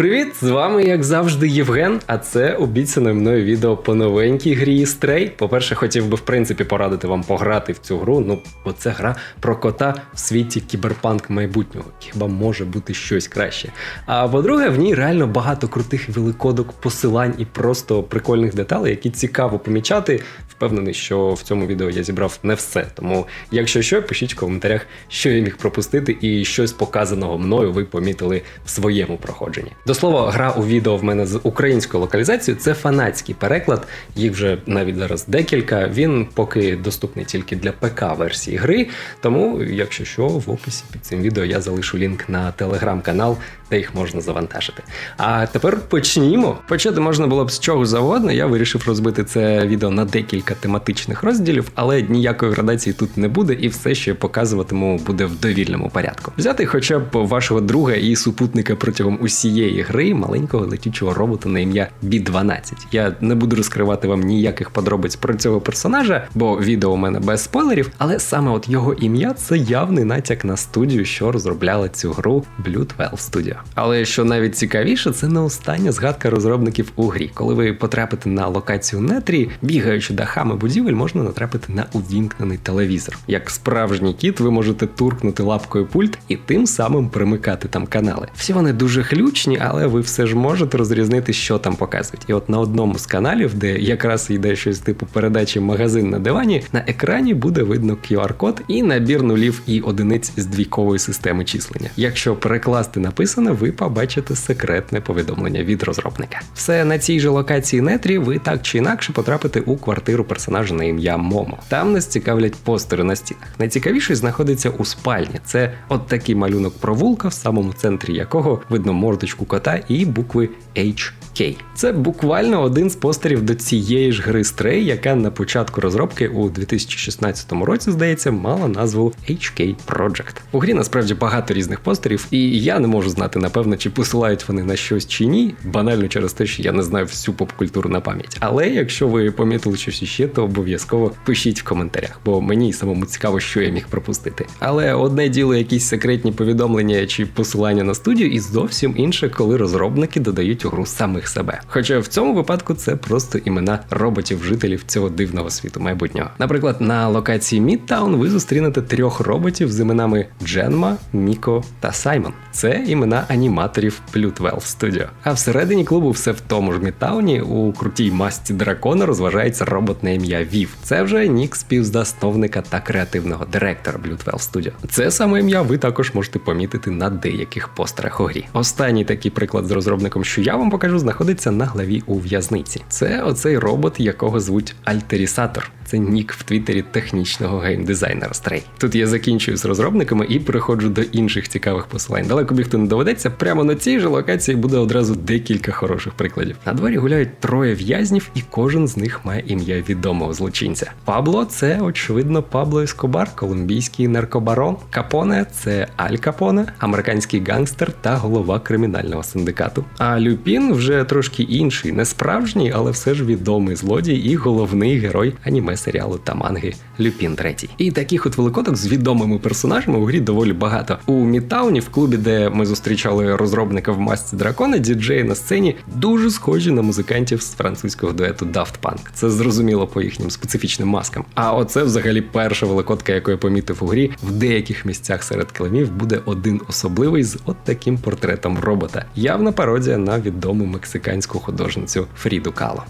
Привіт! З вами, як завжди, Євген. А це обіцяне мною відео по новенькій грі Stray. По-перше, хотів би в принципі порадити вам пограти в цю гру. Ну, бо це гра про кота в світі кіберпанк майбутнього. Хіба може бути щось краще? А по-друге, в ній реально багато крутих великодок, посилань і просто прикольних деталей, які цікаво помічати. Впевнений, що в цьому відео я зібрав не все. Тому, якщо що, пишіть в коментарях, що я міг пропустити, і щось показаного мною ви помітили в своєму проходженні. До слова, гра у відео в мене з українською локалізацією це фанатський переклад. Їх вже навіть зараз декілька. Він поки доступний тільки для ПК-версії гри. Тому, якщо що, в описі під цим відео я залишу лінк на телеграм-канал, де їх можна завантажити. А тепер почнімо. Почати можна було б з чого завгодно. Я вирішив розбити це відео на декілька тематичних розділів, але ніякої градації тут не буде, і все, що я показуватиму, буде в довільному порядку. Взяти хоча б вашого друга і супутника протягом усієї гри маленького летючого робота на ім'я B12. Я не буду розкривати вам ніяких подробиць про цього персонажа, бо відео у мене без спойлерів, але саме от його ім'я це явний натяк на студію, що розробляла цю гру Blue 12 Studio. Але що навіть цікавіше, це не остання згадка розробників у грі. Коли ви потрапите на локацію Нетрі, бігаючи дахами будівель, можна натрапити на увімкнений телевізор. Як справжній кіт, ви можете туркнути лапкою пульт і тим самим примикати там канали. Всі вони дуже хлючні, але ви все ж можете розрізнити, що там показують. І от на одному з каналів, де якраз йде щось типу передачі магазин на дивані, на екрані буде видно QR-код і набір нулів і одиниць з двійкової системи числення. Якщо перекласти написане, ви побачите секретне повідомлення від розробника. Все на цій же локації нетрі ви так чи інакше потрапите у квартиру персонажа на ім'я Момо. Там нас цікавлять постери на стінах. Найцікавіший знаходиться у спальні. Це от такий малюнок провулка, в самому центрі якого видно мордочку кота і букви HK. Це буквально один з постерів до цієї ж гри Stray, яка на початку розробки у 2016 році, здається, мала назву HK Project. У грі насправді багато різних постерів, і я не можу знати напевно, чи посилають вони на щось чи ні, банально через те, що я не знаю всю поп-культуру на пам'ять. Але якщо ви помітили щось іще, то обов'язково пишіть в коментарях, бо мені самому цікаво, що я міг пропустити. Але одне діло, якісь секретні повідомлення чи посилання на студію, і зовсім інше, коли розробники додають у гру самих себе. Хоча в цьому випадку це просто імена роботів-жителів цього дивного світу майбутнього. Наприклад, на локації Мідтаун ви зустрінете трьох роботів з іменами Дженма, Міко та Саймон. Це імена аніматорів 12 Studio. А всередині клубу все в тому ж Мідтауні у крутій масці дракона розважається робот на ім'я Вів. Це вже нік співзасновника та креативного директора Blue 12 Studio. Це саме ім'я ви також можете помітити на деяких постерах у грі. Останній такий приклад з розробником, що я вам покажу, знаходиться на главі у в'язниці. Це оцей робот, якого звуть Альтерісатор. Це нік в твіттері технічного геймдизайнера Stray. Тут я закінчую з розробниками і переходжу до інших цікавих посилань. Далеко бігти не доведеться. Прямо на цій же локації буде одразу декілька хороших прикладів. На дворі гуляють троє в'язнів, і кожен з них має ім'я відомого злочинця. Пабло це очевидно Пабло Ескобар, колумбійський наркобарон. Капоне це Аль Капоне, американський гангстер та голова кримінального синдикату. А Люпін вже трошки інший, не справжній, але все ж відомий злодій і головний герой аніме серіалу та манги Люпін третій. І таких от великодок з відомими персонажами у грі доволі багато. У Мідтауні, в клубі, де ми зустрічали розробника в масці дракона, діджеї на сцені дуже схожі на музикантів з французького дуету Daft Punk. Це зрозуміло по їхнім специфічним маскам. А оце взагалі перша великодка, яку я помітив у грі. В деяких місцях серед килимів буде один особливий з от таким портретом робота. Явна пародія на відому мексиканську художницю Фріду Кало.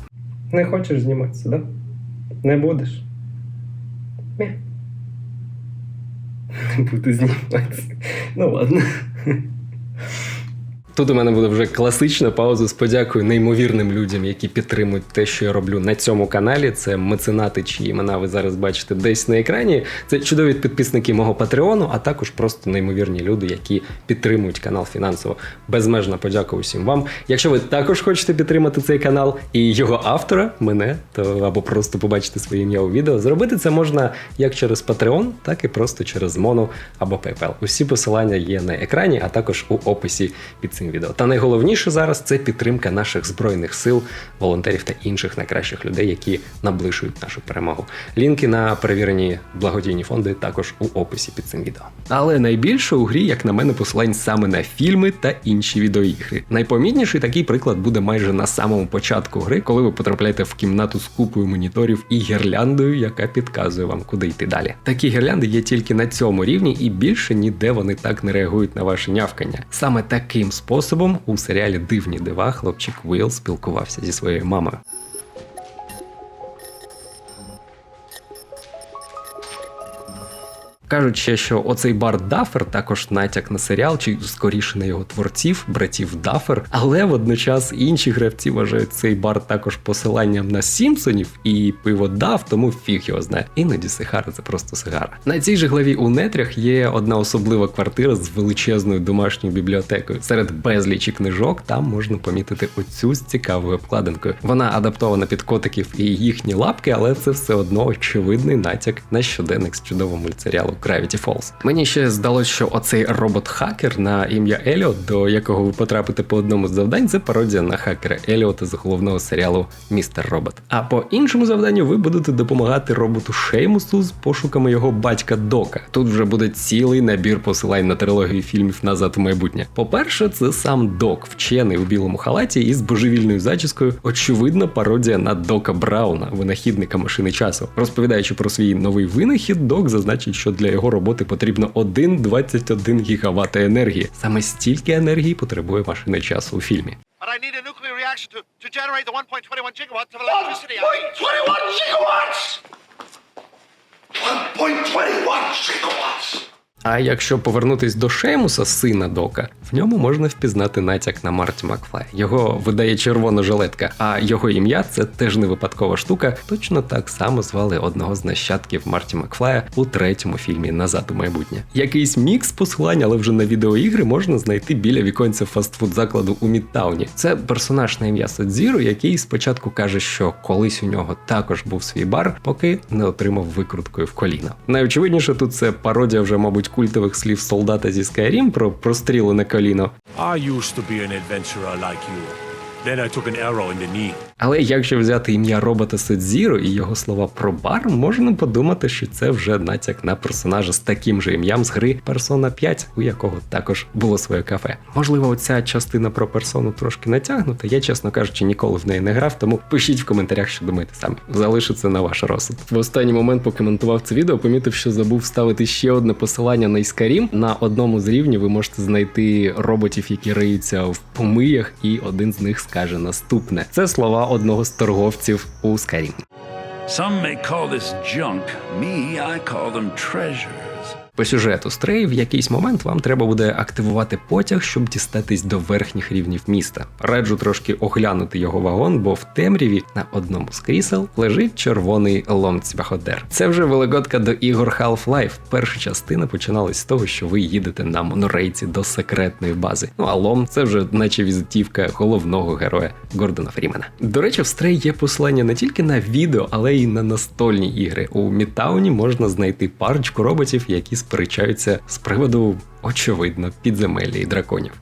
Не хочеш зніматися, да? Не будеш. Не. Не буду зніматися. Ну ладно. Тут у мене буде вже класична пауза з подякою неймовірним людям, які підтримують те, що я роблю на цьому каналі. Це меценати, чиї імена ви зараз бачите десь на екрані. Це чудові підписники мого патреону, а також просто неймовірні люди, які підтримують канал фінансово. Безмежна подяка усім вам. Якщо ви також хочете підтримати цей канал і його автора, мене, то або просто побачити своє ім'я у відео, зробити це можна як через Patreon, так і просто через Mono або PayPal. Усі посилання є на екрані, а також у описі під цим відео. Та найголовніше зараз це підтримка наших збройних сил, волонтерів та інших найкращих людей, які наближують нашу перемогу. Лінки на перевірені благодійні фонди також у описі під цим відео. Але найбільше у грі, як на мене, посилань саме на фільми та інші відеоігри. Найпомітніший такий приклад буде майже на самому початку гри, коли ви потрапляєте в кімнату з купою моніторів і гірляндою, яка підказує вам, куди йти далі. Такі гірлянди є тільки на цьому рівні, і більше ніде вони так не реагують на ваше нявкання. Саме таким способом у серіалі Дивні дива хлопчик Уилл спілкувався зі своєю мамою. Кажуть ще, що оцей бар Дафер також натяк на серіал, чи скоріше на його творців, братів Дафер. Але водночас інші гравці вважають цей бар також посиланням на Сімпсонів і пиво Даф, тому фіг його знає. Іноді сигара це просто сигара. На цій же главі у нетрях є одна особлива квартира з величезною домашньою бібліотекою. Серед безлічі книжок там можна помітити оцю з цікавою обкладинкою. Вона адаптована під котиків і їхні лапки, але це все одно очевидний натяк на щоденник з чудового мультсеріалу Gravity Falls. Мені ще здалося, що оцей робот-хакер на ім'я Еліот, до якого ви потрапите по одному з завдань, це пародія на хакера Еліота з головного серіалу Містер Робот. А по іншому завданню ви будете допомагати роботу Шеймусу з пошуками його батька Дока. Тут вже буде цілий набір посилань на трилогію фільмів назад у майбутнє. По-перше, це сам Док, вчений у білому халаті із божевільною зачіскою. Очевидна пародія на Дока Брауна, винахідника машини часу. Розповідаючи про свій новий винахід, Док зазначить, що для його роботи потрібно 1,21 гігаватт енергії. Саме стільки енергії потребує машина часу у фільмі. But I need a nuclear reaction to, to generate the 1.21 gigawatts of electricity. 1.21 gigawatts! 1.21 gigawatts! А якщо повернутись до Шеймуса, сина Дока, в ньому можна впізнати натяк на Марті Макфлай. Його видає червона жилетка, а його ім'я це теж не випадкова штука. Точно так само звали одного з нащадків Марті Макфлая у третьому фільмі Назад у майбутнє. Якийсь мікс посилань, але вже на відеоігри можна знайти біля віконця фастфуд закладу у Мідтауні. Це персонаж на ім'я Садзіру, який спочатку каже, що колись у нього також був свій бар, поки не отримав викруткою в коліна. Найочевидніше тут це пародія вже, мабуть, культових слів солдата зі Skyrim про простріли на коліно. I used to be an adventurer like you. Then I took an arrow in the knee. Але якщо взяти ім'я робота Сидзіро і його слова про бар, можна подумати, що це вже натяк на персонажа з таким же ім'ям з гри Persona 5, у якого також було своє кафе. Можливо, оця частина про персону трошки натягнута. Я, чесно кажучи, ніколи в неї не грав, тому пишіть в коментарях, що думаєте самі. Залишу це на ваш розсуд. В останній момент, поки монтував це відео, помітив, що забув вставити ще одне посилання на Iskarim. На одному з рівнів ви можете знайти роботів, які риються в помиях, і один з них скаже наступне: це слова одного з торговців у Skyrim. Some may call this junk. Me, I call them treasures. По сюжету Стрей в якийсь момент вам треба буде активувати потяг, щоб дістатись до верхніх рівнів міста. Раджу трошки оглянути його вагон, бо в темряві на одному з крісел лежить червоний ломцбаходер. Це вже великодка до ігор Half-Life. Перша частина починалась з того, що ви їдете на монорейці до секретної бази. Ну а лом це вже наче візитівка головного героя Гордона Фрімена. До речі, в Стрей є посилання не тільки на відео, але й на настольні ігри. У Мідтауні можна знайти парочку роботів, які сперечаються з приводу очевидно підземелля і драконів.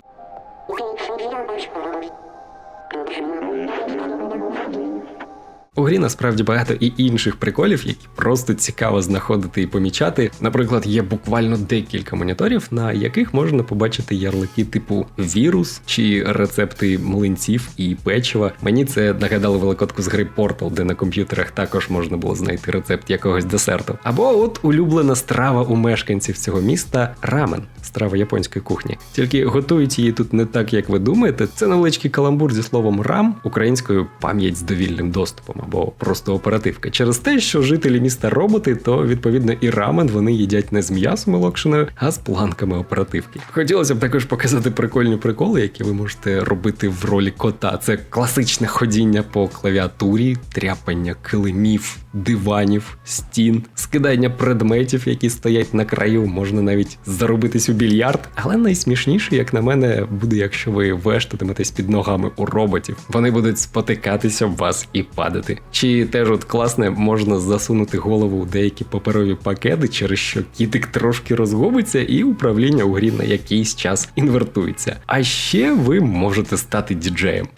У грі насправді багато і інших приколів, які просто цікаво знаходити і помічати. Наприклад, є буквально декілька моніторів, на яких можна побачити ярлики типу вірус чи рецепти млинців і печива. Мені це нагадало великодку з гри Portal, де на комп'ютерах також можна було знайти рецепт якогось десерту. Або от улюблена страва у мешканців цього міста рамен, страва японської кухні. Тільки готують її тут не так, як ви думаєте. Це невеличкий каламбур зі словом рам українською пам'ять з довільним доступом або просто оперативка. Через те, що жителі міста роботи, то відповідно і рамен вони їдять не з м'ясом і локшиною, а з планками оперативки. Хотілося б також показати прикольні приколи, які ви можете робити в ролі кота. Це класичне ходіння по клавіатурі, тряпання килимів, диванів, стін, скидання предметів, які стоять на краю, можна навіть заробитись у більярд. Але найсмішніше, як на мене, буде, якщо ви вештатиметесь під ногами у роботів. Вони будуть спотикатися об вас і падати. Чи теж от класне можна засунути голову у деякі паперові пакети, через що кітик трошки розгубиться, і управління у грі на якийсь час інвертується. А ще ви можете стати діджеєм.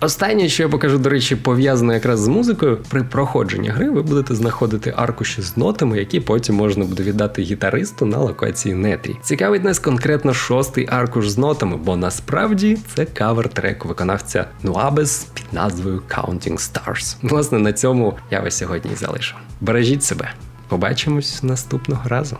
Останнє, що я покажу, до речі, пов'язане якраз з музикою. При проходженні гри ви будете знаходити аркуші з нотами, які потім можна буде віддати гітаристу на локації нетрі. Цікавить нас конкретно шостий аркуш з нотами, бо насправді це кавер-трек виконавця Nuabes під назвою Counting Stars. Власне, на цьому я вас сьогодні і залишу. Бережіть себе. Побачимось наступного разу.